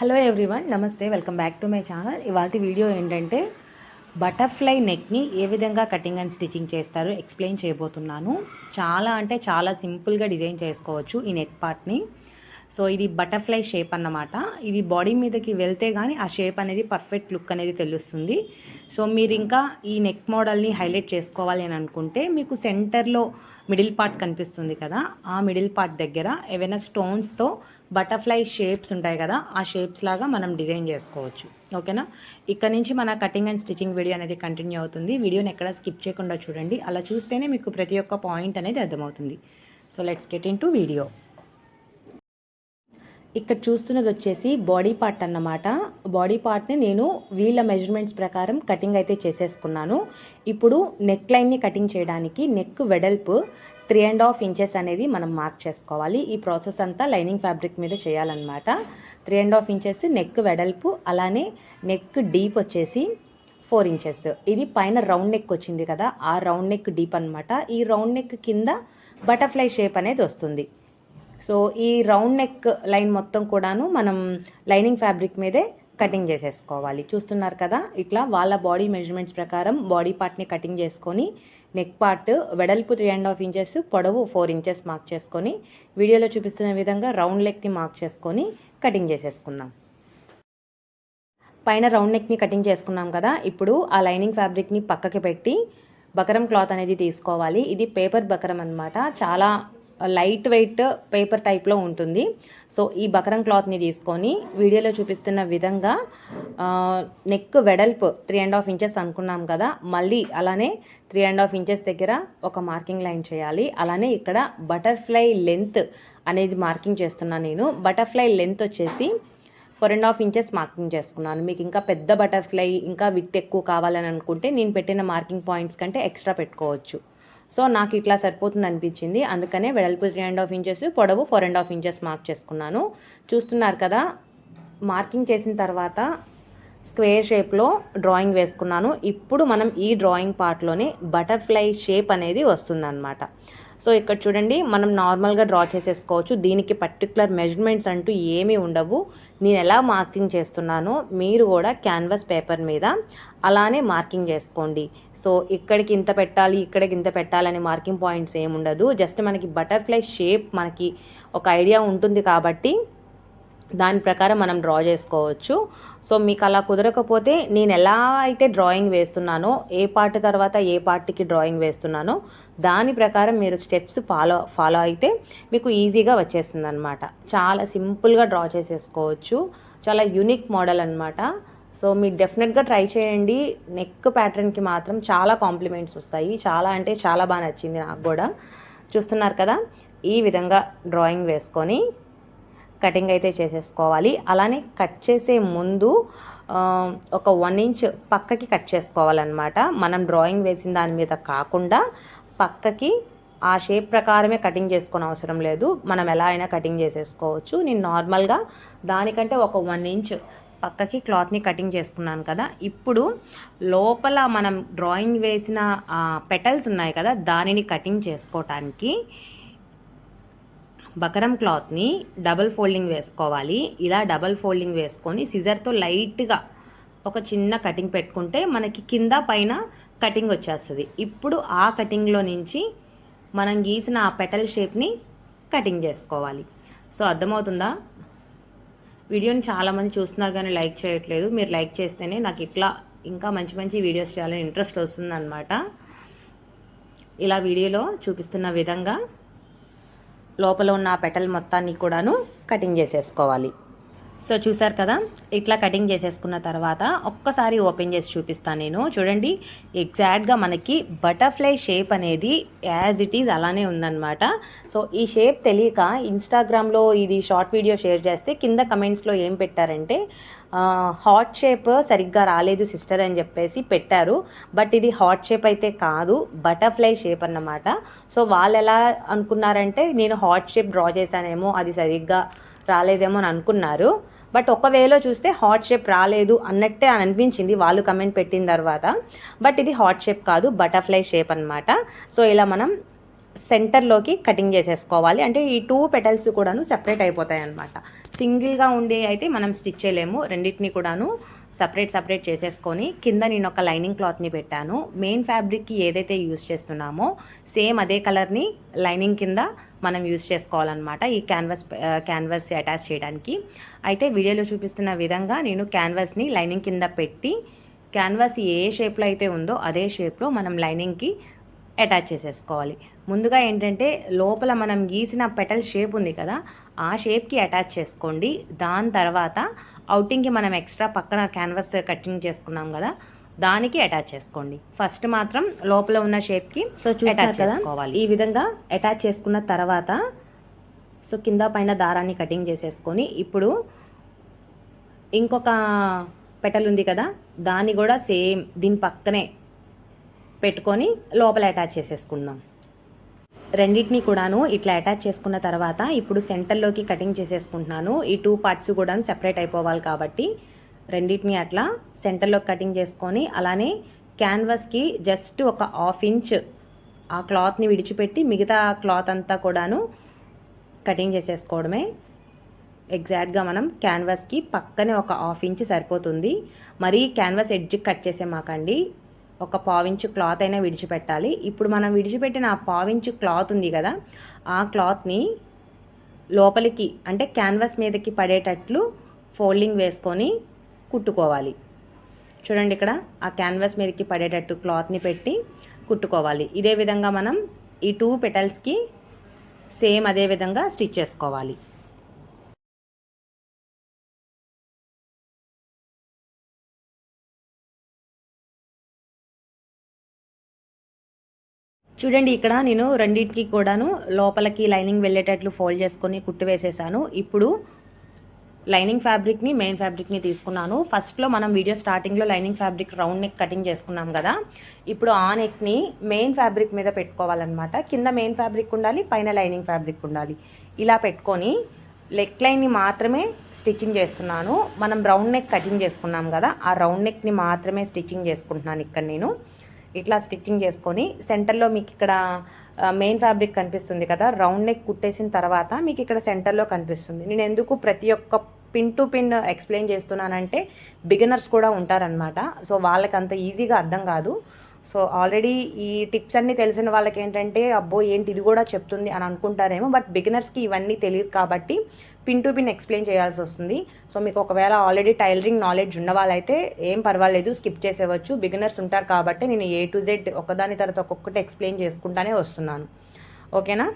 Hello everyone నమస్తే welcome back to my channel ఇవాళ video ఏంటంటే బటర్ఫ్లై నెక్ని ఏ విధంగా కటింగ్ అండ్ స్టిచ్చింగ్ చేస్తారు ఎక్స్ప్లెయిన్ చేయబోతున్నాను. చాలా అంటే చాలా సింపుల్గా డిజైన్ చేసుకోవచ్చు ఈ నెక్ పార్ట్ని సో ఇది బటర్ఫ్లై షేప్ అన్నమాట. ఇది బాడీ మీదకి వెళ్తే కానీ ఆ షేప్ అనేది పర్ఫెక్ట్ లుక్ అనేది తెలుస్తుంది. సో మీరు ఇంకా ఈ నెక్ మోడల్ని హైలైట్ చేసుకోవాలి అని అనుకుంటే మీకు సెంటర్లో మిడిల్ పార్ట్ కనిపిస్తుంది కదా. ఆ మిడిల్ పార్ట్ దగ్గర ఏవైనా స్టోన్స్తో బటర్ఫ్లై షేప్స్ ఉంటాయి కదా ఆ షేప్స్ లాగా మనం డిజైన్ చేసుకోవచ్చు. ఓకేనా? ఇక్కడ నుంచి మన కటింగ్ అండ్ స్టిచ్చింగ్ వీడియో అనేది కంటిన్యూ అవుతుంది. వీడియోని ఎక్కడ స్కిప్ చేయకుండా చూడండి. అలా చూస్తేనే మీకు ప్రతి ఒక్క పాయింట్ అనేది అర్థమవుతుంది. So let's get into video. ఇక్కడ చూస్తున్నది వచ్చేసి బాడీ పార్ట్ అన్నమాట. బాడీ పార్ట్ని నేను వీళ్ళ మెజర్మెంట్స్ ప్రకారం కటింగ్ అయితే చేసేసుకున్నాను. ఇప్పుడు నెక్ లైన్ని కటింగ్ చేయడానికి నెక్ వెడల్పు త్రీ అండ్ హాఫ్ ఇంచెస్ అనేది మనం మార్క్ చేసుకోవాలి. ఈ ప్రాసెస్ అంతా లైనింగ్ ఫ్యాబ్రిక్ మీద చేయాలన్నమాట. Three and half inches neck వెడల్పు అలానే నెక్ డీప్ వచ్చేసి ఫోర్ ఇంచెస్. ఇది పైన రౌండ్ నెక్ వచ్చింది కదా ఆ రౌండ్ నెక్ డీప్ అనమాట ఈ రౌండ్ నెక్ కింద బటర్ఫ్లై షేప్ అనేది వస్తుంది. సో ఈ రౌండ్ నెక్ లైన్ మొత్తం కూడాను మనం లైనింగ్ ఫ్యాబ్రిక్ మీదే కటింగ్ చేసేసుకోవాలి. చూస్తున్నారు కదా ఇట్లా వాళ్ళ బాడీ మెజర్మెంట్స్ ప్రకారం బాడీ పార్ట్ని కటింగ్ చేసుకొని నెక్ పార్ట్ వెడల్పు త్రీ అండ్ హాఫ్ ఇంచెస్ పొడవు ఫోర్ ఇంచెస్ మార్క్ చేసుకొని వీడియోలో చూపిస్తున్న విధంగా రౌండ్ లెక్ని మార్క్ చేసుకొని కటింగ్ చేసేసుకుందాం. పైన రౌండ్ నెక్ని కటింగ్ చేసుకున్నాం కదా ఇప్పుడు ఆ లైనింగ్ ఫ్యాబ్రిక్ని పక్కకి పెట్టి బకరం క్లాత్ అనేది తీసుకోవాలి. ఇది పేపర్ బకరం అనమాట చాలా లైట్ వెయిట్ పేపర్ టైప్లో ఉంటుంది. సో ఈ బకరం క్లాత్ని తీసుకొని వీడియోలో చూపిస్తున్న విధంగా నెక్ వెడల్పు త్రీ అండ్ హాఫ్ ఇంచెస్ అనుకున్నాం కదా మళ్ళీ అలానే త్రీ అండ్ హాఫ్ ఇంచెస్ దగ్గర ఒక మార్కింగ్ లైన్ చేయాలి. అలానే ఇక్కడ బటర్ఫ్లై లెంత్ అనేది మార్కింగ్ చేస్తున్నాను నేను. బటర్ఫ్లై లెంత్ వచ్చేసి four and half inches marking చేసుకున్నాను. మీకు ఇంకా పెద్ద బటర్ఫ్లై ఇంకా విత్ ఎక్కువ కావాలని అనుకుంటే నేను పెట్టిన మార్కింగ్ పాయింట్స్ కంటే ఎక్స్ట్రా పెట్టుకోవచ్చు. సో నాకు ఇట్లా సరిపోతుంది అనిపించింది. అందుకనే వెడల్పు త్రీ అండ్ హాఫ్ ఇంచెస్ పొడవు four and half inches mark చేసుకున్నాను. చూస్తున్నారు కదా మార్కింగ్ చేసిన తర్వాత స్క్వేర్ షేప్లో డ్రాయింగ్ వేసుకున్నాను. ఇప్పుడు మనం ఈ డ్రాయింగ్ పార్ట్లోనే బటర్ఫ్లై షేప్ అనేది వస్తుందన్నమాట. సో ఇక్కడ చూడండి మనం నార్మల్గా డ్రా చేసేసుకోవచ్చు. దీనికి పర్టికులర్ మెజర్మెంట్స్ అంటూ ఏమీ ఉండవు. నేను ఎలా మార్కింగ్ చేస్తున్నానో మీరు కూడా క్యాన్వాస్ పేపర్ మీద అలానే మార్కింగ్ చేసుకోండి. సో ఇక్కడికి ఇంత పెట్టాలి ఇక్కడికి ఇంత పెట్టాలని మార్కింగ్ పాయింట్స్ ఏమి ఉండదు జస్ట్ మనకి బటర్ఫ్లై షేప్ మనకి ఒక ఐడియా ఉంటుంది కాబట్టి దాని ప్రకారం మనం డ్రా చేసుకోవచ్చు. సో మీకు అలా కుదరకపోతే నేను ఎలా అయితే డ్రాయింగ్ వేస్తున్నానో ఏ పార్ట్ తర్వాత ఏ పార్ట్కి డ్రాయింగ్ వేస్తున్నానో దాని ప్రకారం మీరు స్టెప్స్ ఫాలో ఫాలో అయితే మీకు ఈజీగా వచ్చేస్తుంది అనమాట చాలా సింపుల్గా డ్రా చేసేసుకోవచ్చు. చాలా యూనిక్ మోడల్ అనమాట సో మీరు డెఫినెట్గా ట్రై చేయండి. నెక్ ప్యాటర్న్కి మాత్రం చాలా కాంప్లిమెంట్స్ వస్తాయి. చాలా అంటే చాలా బాగా నచ్చింది నాకు కూడా. చూస్తున్నారు కదా? ఈ విధంగా డ్రాయింగ్ వేసుకొని కటింగ్ అయితే చేసేసుకోవాలి. అలానే కట్ చేసే ముందు ఒక వన్ ఇంచ్ పక్కకి కట్ చేసుకోవాలన్నమాట. మనం డ్రాయింగ్ వేసిన దాని మీద కాకుండా పక్కకి ఆ షేప్ ప్రకారమే కటింగ్ చేసుకొని అవసరం లేదు. మనం ఎలా అయినా కటింగ్ చేసేసుకోవచ్చు. నేను నార్మల్గా దానికంటే ఒక వన్ ఇంచ్ పక్కకి క్లాత్ని కటింగ్ చేసుకున్నాను కదా. ఇప్పుడు లోపల మనం డ్రాయింగ్ వేసిన పెటల్స్ ఉన్నాయి కదా దానిని కటింగ్ చేసుకోవటానికి బకరం క్లాత్ని డబల్ ఫోల్డింగ్ వేసుకోవాలి. ఇలా డబల్ ఫోల్డింగ్ వేసుకొని సిజర్తో లైట్గా ఒక చిన్న కటింగ్ పెట్టుకుంటే మనకి కింద పైన కటింగ్ వచ్చేస్తుంది. ఇప్పుడు ఆ కటింగ్లో నుంచి మనం గీసిన ఆ పెటల్ షేప్ని కటింగ్ చేసుకోవాలి. సో అర్థమవుతుందా? వీడియోని చాలామంది చూస్తున్నారు కానీ లైక్ చేయట్లేదు. మీరు లైక్ చేస్తేనే నాకు ఇట్లా ఇంకా మంచి మంచి వీడియోస్ చేయాలని ఇంట్రెస్ట్ వస్తుందన్నమాట. ఇలా వీడియోలో చూపిస్తున్న విధంగా లోపల ఉన్న పెటల్ మొత్తాన్ని కూడాను కటింగ్ చేసేసుకోవాలి. సో చూసారు కదా ఇట్లా కటింగ్ చేసేసుకున్న తర్వాత ఒక్కసారి ఓపెన్ చేసి చూపిస్తాను నేను. చూడండి ఎగ్జాక్ట్గా మనకి బటర్ఫ్లై షేప్ అనేది యాజ్ ఇట్ ఈజ్ అలానే ఉందన్నమాట. సో ఈ షేప్ తెలియక ఇన్స్టాగ్రామ్లో ఇది షార్ట్ వీడియో షేర్ చేస్తే కింద కమెంట్స్లో ఏం పెట్టారంటే హాట్ షేప్ సరిగ్గా రాలేదు సిస్టర్ అని చెప్పేసి పెట్టారు. బట్ ఇది హాట్ షేప్ అయితే కాదు బటర్ఫ్లై షేప్ అన్నమాట. సో వాళ్ళు ఎలా అనుకున్నారంటే నేను హాట్ షేప్ డ్రా చేశానేమో అది సరిగ్గా రాలేదేమో అని అనుకున్నారు. బట్ ఒక వేలో చూస్తే హాట్ షేప్ రాలేదు అన్నట్టే అని అనిపించింది వాళ్ళు కమెంట్ పెట్టిన తర్వాత. బట్ ఇది హాట్ షేప్ కాదు బటర్ఫ్లై షేప్ అనమాట సో ఇలా మనం సెంటర్లోకి కటింగ్ చేసేసుకోవాలి. అంటే ఈ టూ పెటల్స్ కూడాను సెపరేట్ అయిపోతాయి అనమాట సింగిల్గా ఉండే అయితే మనం స్టిచ్ చేయలేము. రెండింటిని కూడాను సపరేట్ సపరేట్ చేసేసుకొని కింద నేను ఒక లైనింగ్ క్లాత్ని పెట్టాను. మెయిన్ ఫ్యాబ్రిక్కి ఏదైతే యూస్ చేస్తున్నామో సేమ్ అదే కలర్ని లైనింగ్ కింద మనం యూజ్ చేసుకోవాలన్నమాట ఈ క్యాన్వాస్ క్యాన్వాస్ అటాచ్ చేయడానికి. అయితే వీడియోలో చూపిస్తున్న విధంగా నేను క్యాన్వాస్ని లైనింగ్ కింద పెట్టి క్యాన్వాస్ ఏ షేప్లో అయితే ఉందో అదే షేప్లో మనం లైనింగ్కి అటాచ్ చేసేసుకోవాలి. ముందుగా ఏంటంటే లోపల మనం గీసిన పెటల్ షేప్ ఉంది కదా ఆ షేప్కి అటాచ్ చేసుకోండి. దాని తర్వాత అవుటింగ్కి మనం ఎక్స్ట్రా పక్కన క్యాన్వాస్ కటింగ్ చేసుకున్నాం కదా దానికి అటాచ్ చేసుకోండి. ఫస్ట్ మాత్రం లోపల ఉన్న షేప్కి సో అటాచ్ చేసుకోవాలి. ఈ విధంగా అటాచ్ చేసుకున్న తర్వాత సో కింద పైన దారాన్ని కటింగ్ చేసేసుకొని ఇప్పుడు ఇంకొక పెటల్ ఉంది కదా? దాన్ని కూడా సేమ్ దీని పక్కనే పెట్టుకొని లోపల అటాచ్ చేసేసుకుందాం. రెండింటిని కూడాను ఇట్లా అటాచ్ చేసుకున్న తర్వాత ఇప్పుడు సెంటర్లోకి కటింగ్ చేసేసుకుంటున్నాను. ఈ టూ పార్ట్స్ కూడా సెపరేట్ అయిపోవాలి కాబట్టి రెండింటిని అట్లా సెంటర్లో కటింగ్ చేసుకొని అలానే క్యాన్వాస్కి జస్ట్ ఒక హాఫ్ ఇంచ్ ఆ క్లాత్ని విడిచిపెట్టి మిగతా క్లాత్ అంతా కూడాను కటింగ్ చేసేసుకోవడమే. ఎగ్జాక్ట్గా మనం క్యాన్వాస్కి పక్కనే ఒక హాఫ్ ఇంచ్ సరిపోతుంది. మరీ క్యాన్వాస్ ఎడ్జ్ కట్ చేసేమాకండి ఒక పావించు క్లాత్ అయినా విడిచిపెట్టాలి. ఇప్పుడు మనం విడిచిపెట్టిన ఆ పావించు క్లాత్ ఉంది కదా ఆ క్లాత్ని లోపలికి అంటే క్యాన్వాస్ మీదకి పడేటట్లు ఫోల్డింగ్ వేసుకొని కుట్టుకోవాలి. చూడండి ఇక్కడ ఆ క్యాన్వాస్ మీదకి పడేటట్టు క్లాత్ని పెట్టి కుట్టుకోవాలి. ఇదే విధంగా మనం ఈ టూ పెటల్స్కి సేమ్ అదే విధంగా స్టిచ్ చేసుకోవాలి. చూడండి ఇక్కడ నేను రెండింటికి కూడాను లోపలికి లైనింగ్ వెళ్ళేటట్లు ఫోల్డ్ చేసుకొని కుట్టు వేసేసాను. ఇప్పుడు లైనింగ్ ఫ్యాబ్రిక్ని మెయిన్ ఫ్యాబ్రిక్ని తీసుకున్నాను. ఫస్ట్లో మనం వీడియో స్టార్టింగ్లో lining fabric round neck cutting చేసుకున్నాం కదా. ఇప్పుడు ఆ నెక్ని మెయిన్ ఫ్యాబ్రిక్ మీద పెట్టుకోవాలన్నమాట. కింద మెయిన్ ఫ్యాబ్రిక్ ఉండాలి పైన లైనింగ్ ఫ్యాబ్రిక్ ఉండాలి. ఇలా పెట్టుకొని లెగ్ లైన్ని మాత్రమే స్టిచ్చింగ్ చేస్తున్నాను. మనం రౌండ్ నెక్ కటింగ్ చేసుకున్నాం కదా ఆ రౌండ్ నెక్ని మాత్రమే స్టిచ్చింగ్ చేసుకుంటున్నాను ఇక్కడ నేను. ఇట్లా స్టిచ్చింగ్ చేసుకొని సెంటర్లో మీకు ఇక్కడ మెయిన్ ఫ్యాబ్రిక్ కనిపిస్తుంది కదా రౌండ్ నెక్ కుట్టేసిన తర్వాత మీకు ఇక్కడ సెంటర్లో కనిపిస్తుంది. నేను ఎందుకు ప్రతి ఒక్క పిన్ టు పిన్ ఎక్స్ప్లెయిన్ చేస్తున్నానంటే బిగినర్స్ కూడా ఉంటారనమాట సో వాళ్ళకి అంత ఈజీగా అర్థం కాదు. సో ఆల్రెడీ ఈ టిప్స్ అన్నీ తెలిసిన వాళ్ళకి ఏంటంటే అబ్బో ఏంటి ఇది కూడా చెప్తుంది అని అనుకుంటారేమో బట్ బిగినర్స్కి ఇవన్నీ తెలియదు కాబట్టి పిన్ టు పిన్ ఎక్స్ప్లెయిన్ చేయాల్సి వస్తుంది. సో మీకు ఒకవేళ ఆల్రెడీ టైలరింగ్ నాలెడ్జ్ ఉన్న వాళ్ళైతే ఏం పర్వాలేదు స్కిప్ చేసేవచ్చు బిగినర్స్ ఉంటారు కాబట్టి నేను ఏ టు జెడ్ ఒకదాని తర్వాత ఒక్కొక్కటి ఎక్స్ప్లెయిన్ చేసుకుంటానే వస్తున్నాను. ఓకేనా?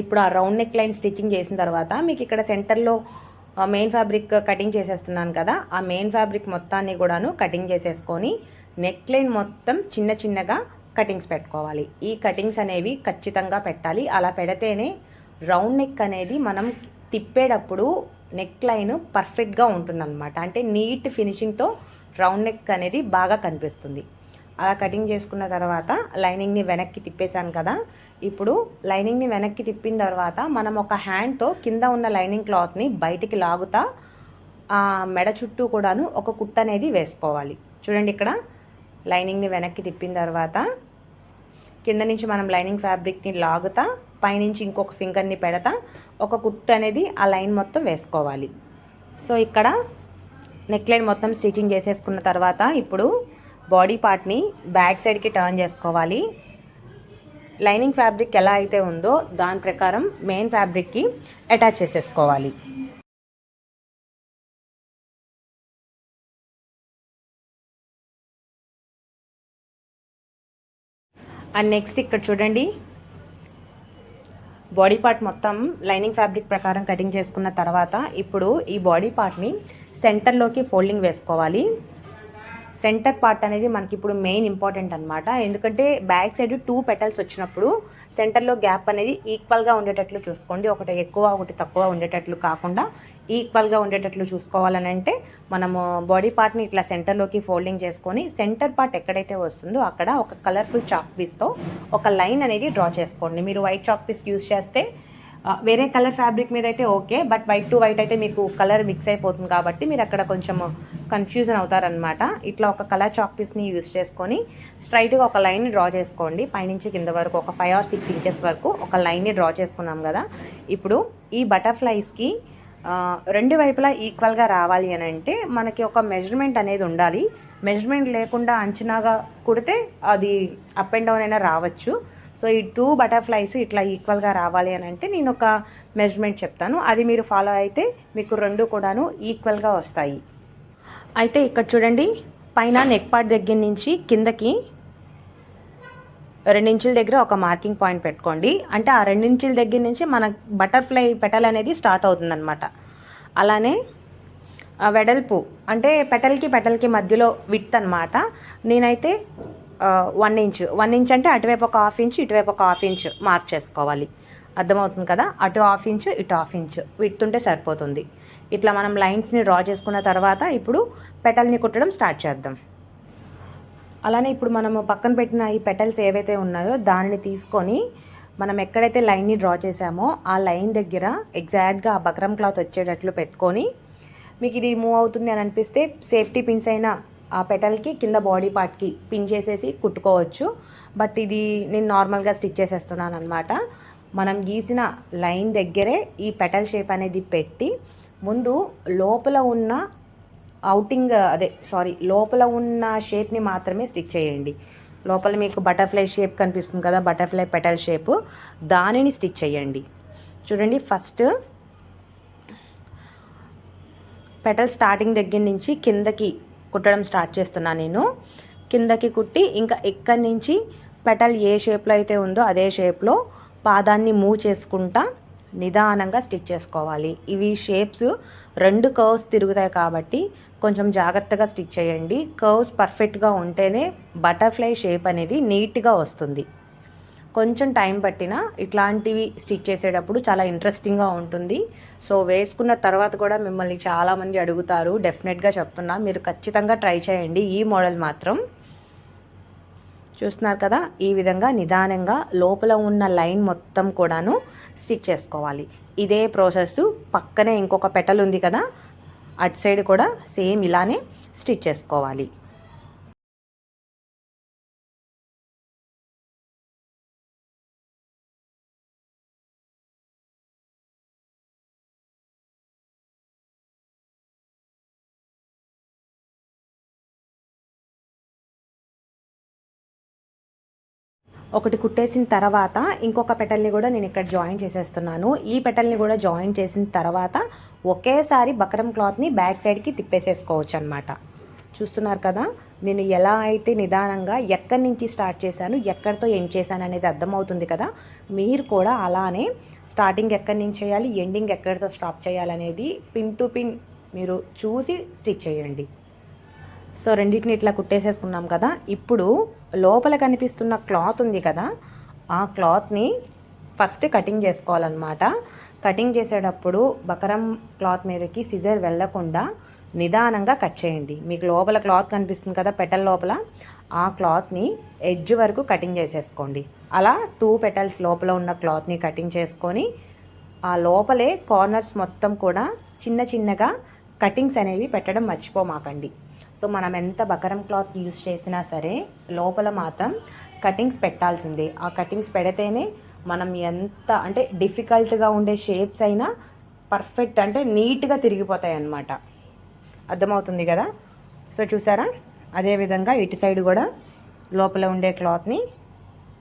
ఇప్పుడు ఆ రౌండ్ నెక్ లైన్ స్టిచ్చింగ్ చేసిన తర్వాత మీకు ఇక్కడ సెంటర్లో మెయిన్ ఫ్యాబ్రిక్ కటింగ్ చేసేస్తున్నాను కదా ఆ మెయిన్ ఫ్యాబ్రిక్ మొత్తాన్ని కూడాను కటింగ్ చేసేసుకొని నెక్ లైన్ మొత్తం చిన్న చిన్నగా కటింగ్స్ పెట్టుకోవాలి. ఈ కటింగ్స్ అనేవి ఖచ్చితంగా పెట్టాలి. అలా పెడితేనే రౌండ్ నెక్ అనేది మనం తిప్పేటప్పుడు నెక్ లైన్ పర్ఫెక్ట్గా ఉంటుందన్నమాట. అంటే నీట్ ఫినిషింగ్తో రౌండ్ నెక్ అనేది బాగా కనిపిస్తుంది. అలా కటింగ్ చేసుకున్న తర్వాత లైనింగ్ని వెనక్కి తిప్పేశాను కదా. ఇప్పుడు లైనింగ్ని వెనక్కి తిప్పిన తర్వాత మనం ఒక హ్యాండ్తో కింద ఉన్న లైనింగ్ క్లాత్ని బయటికి లాగుతా ఆ మెడ చుట్టూ కూడాను ఒక కుట్ట అనేది వేసుకోవాలి. చూడండి ఇక్కడ లైనింగ్ని వెనక్కి తిప్పిన తర్వాత కింద నుంచి మనం లైనింగ్ ఫ్యాబ్రిక్ని లాగుతా పైనుంచి ఇంకొక ఫింగర్ని పెడతా ఒక కుట్టు అనేది ఆ లైన్ మొత్తం వేసుకోవాలి. సో ఇక్కడ నెక్ లైన్ మొత్తం స్టిచ్చింగ్ చేసేసుకున్న తర్వాత ఇప్పుడు బాడీ పార్ట్ని బ్యాక్ సైడ్కి టర్న్ చేసుకోవాలి. లైనింగ్ ఫ్యాబ్రిక్ ఎలా అయితే ఉందో దాని ప్రకారం మెయిన్ ఫ్యాబ్రిక్కి అటాచ్ చేసేసుకోవాలి. అండ్ నెక్స్ట్ ఇక్కడ చూడండి. బాడీ పార్ట్ మొత్తం లైనింగ్ ఫ్యాబ్రిక్ ప్రకారం కటింగ్ చేసుకున్న తర్వాత ఇప్పుడు ఈ బాడీ పార్ట్ని సెంటర్లోకి ఫోల్డింగ్ వేసుకోవాలి. సెంటర్ పార్ట్ అనేది మనకి ఇప్పుడు మెయిన్ ఇంపార్టెంట్ అనమాట ఎందుకంటే బ్యాక్ సైడ్ టూ పెటల్స్ వచ్చినప్పుడు సెంటర్లో గ్యాప్ అనేది ఈక్వల్గా ఉండేటట్లు చూసుకోండి. ఒకటి ఎక్కువ ఒకటి తక్కువ ఉండేటట్లు కాకుండా ఈక్వల్గా ఉండేటట్లు చూసుకోవాలని అంటే మనము బాడీ పార్ట్ని ఇట్లా సెంటర్లోకి ఫోల్డింగ్ చేసుకొని సెంటర్ పార్ట్ ఎక్కడైతే వస్తుందో అక్కడ ఒక కలర్ఫుల్ చాక్ పీస్తో ఒక లైన్ అనేది డ్రా చేసుకోండి. మీరు వైట్ చాక్ పీస్ యూస్ చేస్తే వేరే కలర్ ఫ్యాబ్రిక్ మీద అయితే okay but white to white అయితే మీకు కలర్ మిక్స్ అయిపోతుంది కాబట్టి మీరు అక్కడ కొంచెం కన్ఫ్యూజన్ అవుతారనమాట ఇట్లా ఒక కలర్ చాక్ పీస్ని యూస్ చేసుకొని స్ట్రైట్గా ఒక లైన్ డ్రా చేసుకోండి. పైనుంచి కింద వరకు ఒక ఫైవ్ ఆర్ సిక్స్ ఇంచెస్ వరకు ఒక లైన్ని డ్రా చేసుకున్నాం కదా. ఇప్పుడు ఈ బటర్ఫ్లైస్కి రెండు వైపులా ఈక్వల్గా రావాలి అని అంటే మనకి ఒక మెజర్మెంట్ అనేది ఉండాలి. మెజర్మెంట్ లేకుండా అంచనాగా కుడితే అది అప్ అండ్ డౌన్ అయినా రావచ్చు. సో ఈ టూ బటర్ఫ్లైస్ ఇట్లా ఈక్వల్గా రావాలి అని అంటే నేను ఒక మెజర్మెంట్ చెప్తాను. అది మీరు ఫాలో అయితే మీకు రెండు కూడాను ఈక్వల్గా వస్తాయి. అయితే ఇక్కడ చూడండి పైన నెక్ పార్ట్ దగ్గర నుంచి కిందకి రెండించుల దగ్గర ఒక మార్కింగ్ పాయింట్ పెట్టుకోండి. అంటే ఆ రెండించుల దగ్గర నుంచి మన బటర్ఫ్లై పెటల్ అనేది స్టార్ట్ అవుతుందన్నమాట. అలానే వెడల్పు అంటే పెటల్కి పెటల్కి మధ్యలో విత్ అనమాట నేనైతే వన్ ఇంచ్ వన్ ఇంచ్ అంటే అటువైపు ఒక హాఫ్ ఇంచ్ ఇటువైపు ఒక హాఫ్ ఇంచ్ మార్క్ చేసుకోవాలి. అర్థమవుతుంది కదా? అటు హాఫ్ ఇంచ్ ఇటు హాఫ్ ఇంచ్ విడుతుంటే సరిపోతుంది. ఇట్లా మనం లైన్స్ని డ్రా చేసుకున్న తర్వాత ఇప్పుడు పెటల్ని కుట్టడం స్టార్ట్ చేద్దాం. అలానే ఇప్పుడు మనము పక్కన పెట్టిన ఈ పెటల్స్ ఏవైతే ఉన్నాయో దానిని తీసుకొని మనం ఎక్కడైతే లైన్ని డ్రా చేసామో ఆ లైన్ దగ్గర ఎగ్జాక్ట్గా ఆ బక్రం క్లాత్ వచ్చేటట్లు పెట్టుకొని మీకు ఇది మూవ్ అవుతుంది అని అనిపిస్తే సేఫ్టీ పిన్స్ అయినా ఆ పెటల్కి కింద బాడీ పార్ట్కి పిన్ చేసేసి కుట్టుకోవచ్చు. బట్ ఇది నేను నార్మల్గా స్టిచ్ చేసేస్తున్నాను అనమాట మనం గీసిన లైన్ దగ్గరే ఈ పెటల్ షేప్ అనేది పెట్టి ముందు లోపల ఉన్న అవుటింగ్ అదే సారీ లోపల ఉన్న షేప్ని మాత్రమే స్టిచ్ చేయండి. లోపల మీకు బటర్ఫ్లై షేప్ కనిపిస్తుంది కదా బటర్ఫ్లై పెటల్ షేప్ దానిని స్టిచ్ చేయండి. చూడండి ఫస్ట్ పెటల్ స్టార్టింగ్ దగ్గర నుంచి కిందకి కుట్టడం స్టార్ట్ చేస్తున్నాను నేను. కిందకి కుట్టి ఇంకా ఎక్కడి నుంచి పెటల్ ఏ షేప్లో అయితే ఉందో అదే షేప్లో పాదాన్ని మూవ్ చేసుకుంటా నిదానంగా స్టిచ్ చేసుకోవాలి. ఇవి షేప్స్ రెండు కర్వ్స్ తిరుగుతాయి కాబట్టి కొంచెం జాగ్రత్తగా స్టిచ్ చేయండి. కర్వ్స్ పర్ఫెక్ట్గా ఉంటేనే బటర్ఫ్లై షేప్ అనేది నీట్గా వస్తుంది. కొంచెం టైం పట్టినా ఇట్లాంటివి స్టిచ్ చేసేటప్పుడు చాలా ఇంట్రెస్టింగ్గా ఉంటుంది. సో వేసుకున్న తర్వాత కూడా మిమ్మల్ని చాలామంది అడుగుతారు. డెఫినెట్గా చెప్తున్నా. మీరు ఖచ్చితంగా ట్రై చేయండి. ఈ మోడల్ మాత్రం. చూస్తున్నారు కదా? ఈ విధంగా నిదానంగా లోపల ఉన్న లైన్ మొత్తం కూడాను స్టిచ్ చేసుకోవాలి. ఇదే ప్రాసెస్ పక్కనే ఇంకొక పెటల్ ఉంది కదా? అటు సైడ్ కూడా సేమ్ ఇలానే స్టిచ్ చేసుకోవాలి. ఒకటి కుట్టేసిన తర్వాత ఇంకొక పెటల్ని కూడా నేను ఇక్కడ జాయిన్ చేసేస్తున్నాను. ఈ పెటల్ని కూడా జాయిన్ చేసిన తర్వాత ఒకేసారి బకరం క్లాత్ని బ్యాక్ సైడ్కి తిప్పేసేసుకోవచ్చు అనమాట చూస్తున్నారు కదా? నేను ఎలా అయితే నిదానంగా ఎక్కడి నుంచి స్టార్ట్ చేశాను ఎక్కడితో ఎండ్ చేశాను అనేది అర్థమవుతుంది కదా? మీరు కూడా అలానే స్టార్టింగ్ ఎక్కడి నుంచి చేయాలి ఎండింగ్ ఎక్కడితో స్టాప్ చేయాలనేది పిన్ టు పిన్ మీరు చూసి స్టిచ్ చేయండి. సో రెండింటిని ఇట్లా కుట్టేసేసుకున్నాం కదా? ఇప్పుడు లోపల కనిపిస్తున్న క్లాత్ ఉంది కదా ఆ క్లాత్ని ఫస్ట్ కటింగ్ చేసుకోవాలన్నమాట. కటింగ్ చేసేటప్పుడు బకరం క్లాత్ మీదకి సిజర్ వెళ్ళకుండా నిదానంగా కట్ చేయండి. మీకు లోపల క్లాత్ కనిపిస్తుంది కదా పెటల్ లోపల ఆ క్లాత్ని ఎడ్జ్ వరకు కటింగ్ చేసేసుకోండి. అలా టూ పెటల్స్ లోపల ఉన్న క్లాత్ని కటింగ్ చేసుకొని ఆ లోపలే కార్నర్స్ మొత్తం కూడా చిన్న చిన్నగా కటింగ్స్ అనేవి పెట్టడం మర్చిపోమాకండి. సో మనం ఎంత బకరం క్లాత్ యూస్ చేసినా సరే లోపల మాత్రం కటింగ్స్ పెట్టాల్సిందే. ఆ కటింగ్స్ పెడితేనే మనం ఎంత అంటే డిఫికల్ట్గా ఉండే షేప్స్ అయినా పర్ఫెక్ట్ అంటే నీట్గా తిరిగిపోతాయి అన్నమాట అర్థమవుతుంది కదా? సో చూసారా? అదేవిధంగా ఇటు సైడ్ కూడా లోపల ఉండే క్లాత్ని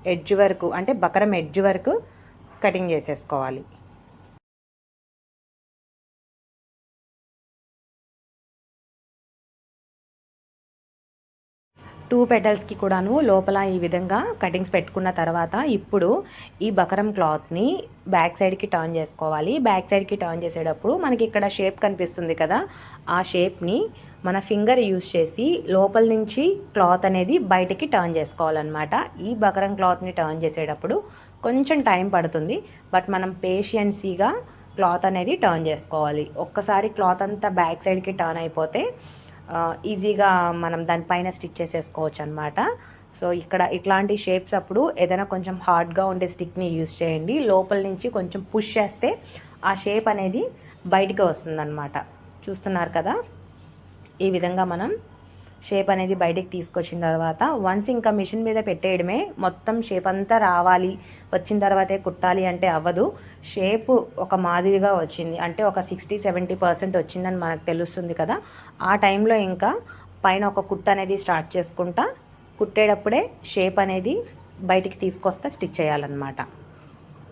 ఎడ్జ్ వరకు అంటే బకరం ఎడ్జ్ వరకు కటింగ్ చేసేసుకోవాలి. టూ పెటల్స్కి కూడాను లోపల ఈ విధంగా కటింగ్స్ పెట్టుకున్న తర్వాత ఇప్పుడు ఈ బకరం క్లాత్ని బ్యాక్ సైడ్కి టర్న్ చేసుకోవాలి. బ్యాక్ సైడ్కి టర్న్ చేసేటప్పుడు మనకి ఇక్కడ షేప్ కనిపిస్తుంది కదా ఆ షేప్ని మన ఫింగర్ యూస్ చేసి లోపల నుంచి క్లాత్ అనేది బయటికి టర్న్ చేసుకోవాలన్నమాట. ఈ బకరం క్లాత్ని టర్న్ చేసేటప్పుడు కొంచెం టైం పడుతుంది బట్ మనం పేషియన్సీగా క్లాత్ అనేది టర్న్ చేసుకోవాలి. ఒక్కసారి క్లాత్ అంతా బ్యాక్ సైడ్కి టర్న్ అయిపోతే ఈజీగా మనం దానిపైన స్టిచ్ చేసేసుకోవచ్చు అనమాట సో ఇక్కడ ఇట్లాంటి షేప్స్ అప్పుడు ఏదైనా కొంచెం హార్డ్గా ఉండే స్టిక్ని యూజ్ చేయండి. లోపల నుంచి కొంచెం పుష్ చేస్తే ఆ షేప్ అనేది బయటికి వస్తుందన్నమాట. చూస్తున్నారు కదా? ఈ విధంగా మనం షేప్ అనేది బయటికి తీసుకొచ్చిన తర్వాత వన్స్ ఇంకా మిషన్ మీద పెట్టేయడమే మొత్తం షేప్ అంతా రావాలి వచ్చిన తర్వాతే కుట్టాలి అంటే అవ్వదు. షేప్ ఒక మాదిరిగా వచ్చింది. అంటే ఒక సిక్స్టీ సెవెంటీ పర్సెంట్ వచ్చిందని మనకు తెలుస్తుంది కదా. ఆ టైంలో ఇంకా పైన ఒక కుట్ట అనేది స్టార్ట్ చేసుకుంటా కుట్టేటప్పుడే షేప్ అనేది బయటికి తీసుకొస్తే స్టిచ్ చేయాలన్నమాట.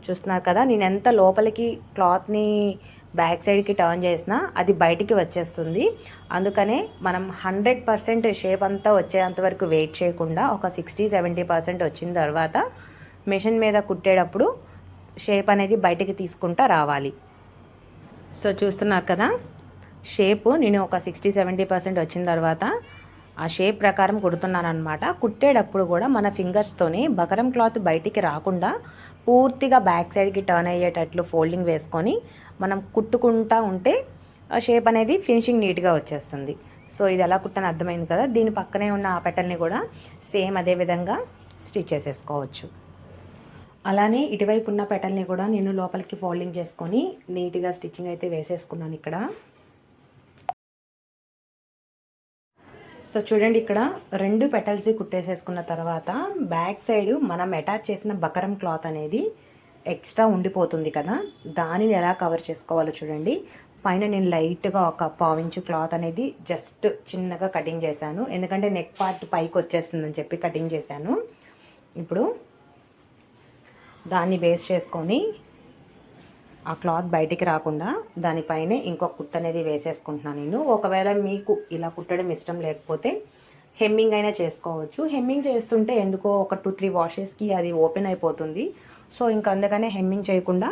చూస్తున్నారు కదా నేను ఎంత లోపలికి క్లాత్ని బ్యాక్ సైడ్కి టర్న్ చేసినా అది బయటికి వచ్చేస్తుంది. అందుకనే మనం హండ్రెడ్ పర్సెంట్ షేప్ అంతా వచ్చేంత వరకు వెయిట్ చేయకుండా ఒక సిక్స్టీ సెవెంటీ పర్సెంట్ వచ్చిన తర్వాత మిషన్ మీద కుట్టేటప్పుడు షేప్ అనేది బయటికి తీసుకుంటా రావాలి. సో చూస్తున్నారు కదా? షేప్ నేను ఒక సిక్స్టీ సెవెంటీ పర్సెంట్ వచ్చిన తర్వాత ఆ షేప్ ప్రకారం కుడుతున్నాను అనమాట కుట్టేటప్పుడు కూడా మన ఫింగర్స్తోని బకరం క్లాత్ బయటికి రాకుండా పూర్తిగా బ్యాక్ సైడ్కి టర్న్ అయ్యేటట్లు ఫోల్డింగ్ వేసుకొని మనం కుట్టుకుంటా ఉంటే ఆ షేప్ అనేది ఫినిషింగ్ నీట్గా వచ్చేస్తుంది. సో ఇది ఎలా కుట్టని అర్థమైంది కదా? దీని పక్కనే ఉన్న ఆ పెటల్ని కూడా సేమ్ అదే విధంగా స్టిచ్ చేసేసుకోవచ్చు. అలానే ఇటువైపు ఉన్న పెటల్ని కూడా నేను లోపలికి ఫోల్డింగ్ చేసుకొని నీట్గా స్టిచ్చింగ్ అయితే వేసేసుకున్నాను ఇక్కడ. సో చూడండి ఇక్కడ రెండు పెటల్స్ కుట్టేసేసుకున్న తర్వాత బ్యాక్ సైడ్ మనం అటాచ్ చేసిన బకరం క్లాత్ అనేది ఎక్స్ట్రా ఉండిపోతుంది కదా. దానిని ఎలా కవర్ చేసుకోవాలో చూడండి. పైన నేను లైట్గా ఒక పావించు క్లాత్ అనేది జస్ట్ చిన్నగా కటింగ్ చేశాను. ఎందుకంటే నెక్ పార్ట్ పైకి వచ్చేస్తుందని చెప్పి కటింగ్ చేశాను. ఇప్పుడు దాన్ని బేస్ చేసుకొని ఆ క్లాత్ బయటికి రాకుండా దానిపైనే ఇంకొక కుట్ట అనేది వేసేసుకుంటున్నాను నేను. ఒకవేళ మీకు ఇలా కుట్టడం ఇష్టం లేకపోతే హెమ్మింగ్ అయినా చేసుకోవచ్చు. హెమ్మింగ్ చేస్తుంటే ఎందుకో ఒక టూ త్రీ వాషెస్కి అది ఓపెన్ అయిపోతుంది. సో ఇంకా అందుకనే హెమ్మింగ్ చేయకుండా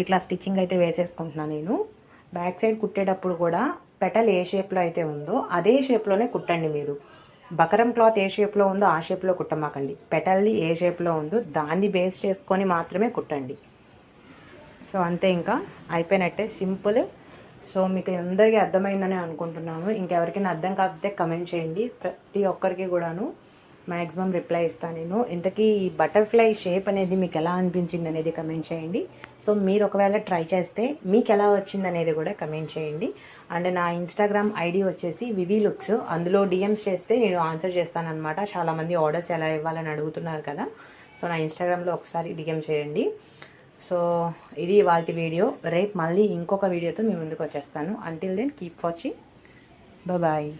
ఇట్లా స్టిచ్చింగ్ అయితే వేసేసుకుంటున్నాను నేను. బ్యాక్ సైడ్ కుట్టేటప్పుడు కూడా పెటల్ ఏ షేప్లో అయితే ఉందో అదే షేప్లోనే కుట్టండి మీరు. బకరం క్లాత్ ఏ షేప్లో ఉందో ఆ షేప్లో కుట్టమాకండి. పెటల్ని ఏ షేప్లో ఉందో దాన్ని బేస్ చేసుకొని మాత్రమే కుట్టండి. సో అంతే ఇంకా అయిపోయినట్టే సింపుల్. సో మీకు అందరికీ అర్థమైందని అనుకుంటున్నాను. ఇంకెవరికైనా అర్థం కాకపోతే కమెంట్ చేయండి. ప్రతి ఒక్కరికి కూడాను మ్యాక్సిమం రిప్లై ఇస్తాను నేను. ఇంతకీ ఈ బటర్ఫ్లై షేప్ అనేది మీకు ఎలా అనిపించింది అనేది కమెంట్ చేయండి. సో మీరు ఒకవేళ ట్రై చేస్తే మీకు ఎలా వచ్చింది అనేది కూడా కమెంట్ చేయండి. అండ్ నా ఇన్స్టాగ్రామ్ ఐడి వచ్చేసి వివి లుక్స్ అందులో డిఎమ్స్ చేస్తే నేను ఆన్సర్ చేస్తానన్నమాట. చాలామంది ఆర్డర్స్ ఎలా ఇవ్వాలని అడుగుతున్నారు కదా. సో నా ఇన్స్టాగ్రామ్లో ఒకసారి డిఎం చేయండి. సో ఇది వాళ్ళ వీడియో. రేపు మళ్ళీ ఇంకొక వీడియోతో మీ ముందుకు వచ్చేస్తాను. Until then keep watching bye